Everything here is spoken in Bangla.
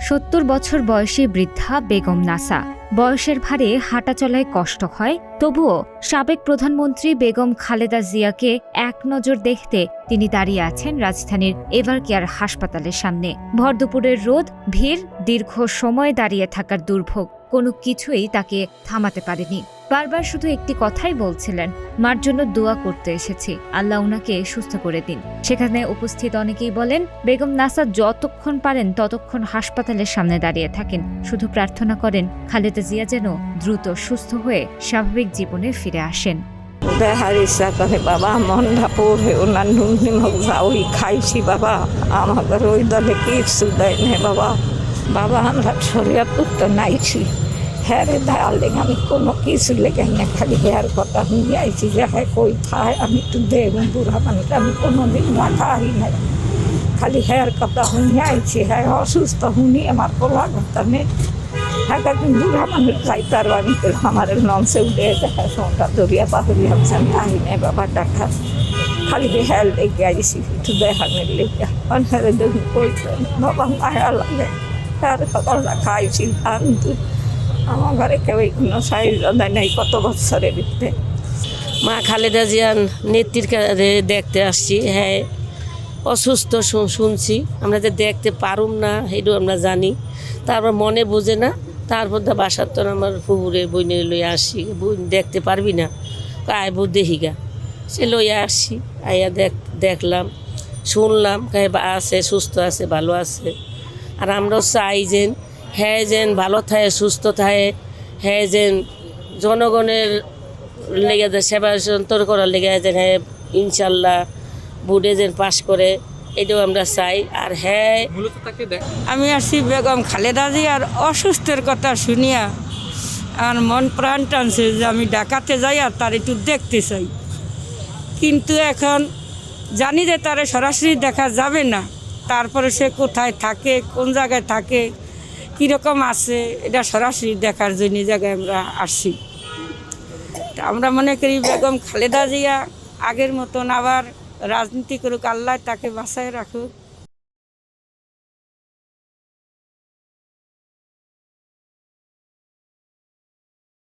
সত্তর বছর বয়সী বৃদ্ধা বেগম নাসা। বয়সের ভারে হাঁটা চলায় কষ্ট হয়, তবুও সাবেক প্রধানমন্ত্রী বেগম খালেদা জিয়াকে এক নজর দেখতে তিনি দাঁড়িয়ে আছেন রাজধানীর এভার কেয়ার হাসপাতালের সামনে। ভর দুপুরের রোদ, ভিড়, দীর্ঘ সময় দাঁড়িয়ে থাকার দুর্ভোগ, কোনো কিছুই তাকে থামাতে পারেনি। বারবার শুধু একটি কথাই বলছিলেন, মার জন্য দোয়া করতে এসেছি। আল্লাহ ওনাকে সুস্থ করে দিন। সেখানে উপস্থিত অনেকেই বলেন, বেগম নাসা যতক্ষণ পারেন ততক্ষণ হাসপাতালের সামনে দাঁড়িয়ে থাকেন। শুধু প্রার্থনা করেন, খালেদা জিয়া যেন দ্রুত সুস্থ হয়ে স্বাভাবিক জীবনে ফিরে আসেন। দেখার ইচ্ছা করে বাবা মনটা পড়ে ওনার নুন নিমক ওই খাইছি বাবা। আমাদের ওই দলে কিছু দেয় না বাবা। বাবা, আমরা শরীয়তপুর তো নাইছি। হ্যাঁ রে দাঁড়ালে আমি কোনো কিছু লেগে না খালি হেয়ার কথা শুনি আইছি যে হ্যাঁ কই খায় আমি একটু দেখুন বুড়া মানুষ আমি কোনো দিন না খাই না খালি হেয়ার কথা শুনি আইছি হ্যাঁ অসুস্থ শুনি আমার পোলা কথা নেই হ্যাঁ কিন্তু বুড়া মানুষ যাইতে আর আমি তো আমার লঞ্চে উঠে দেখা সোনটা দরিয়া পাহরি হচ্ছে আমি আহি নাই বাবা টাকা খালি হেয়ার লেগে আইছি একটু দেখানোর লেগে অনেক দেখুন কই বাবা মায়া লাগে আর সকালটা খাইছি কিন্তু আমার ঘরে কেউ কোনো সাহায্য দেয় নাই কত বছরের ভিতরে। মা খালেদা জিয়ান নেত্রীর দেখতে আসছি হ্যাঁ অসুস্থ শুনছি, আমরা যে দেখতে পারুম না এটাও আমরা জানি, তারপর মনে বোঝে না, তারপর তো বাসার তো আমার ফুপুরে বইনে লইয়া আসি, বই দেখতে পারবি না আয় বউ দেহিগা সে লইয়া আসছি আইয়া দেখ, দেখলাম, শুনলাম বা আছে, সুস্থ আছে, ভালো আছে, আর আমরাও চাই যেন হ্যাঁ যেন ভালো থাকে, সুস্থ থাকে হ্যাঁ যেন জনগণের লেগে সেবা সন্তর করার লেগে যেন হ্যাঁ ইনশাল্লাহ বুড়ে যেন পাশ করে, এটাও আমরা চাই। আর হ্যাঁ আমি আসি বেগম খালেদা আর অসুস্থের কথা শুনিয়া আর মন প্রাণ টানছে যে আমি ডাকাতে যাই আর তার একটু দেখতে চাই। কিন্তু এখন জানি যে তারে সরাসরি দেখা যাবে না, তারপরে সে কোথায় থাকে, কোন জায়গায় থাকে কীরকম আছে, এটা সরাসরি দেখার জন্য জায়গায় আমরা আসি আমরা মনে করি বেগম খালেদা জিয়া আগের মতন আবার রাজনীতি করুক, আল্লাহ তাকে বাঁচায় রাখুক।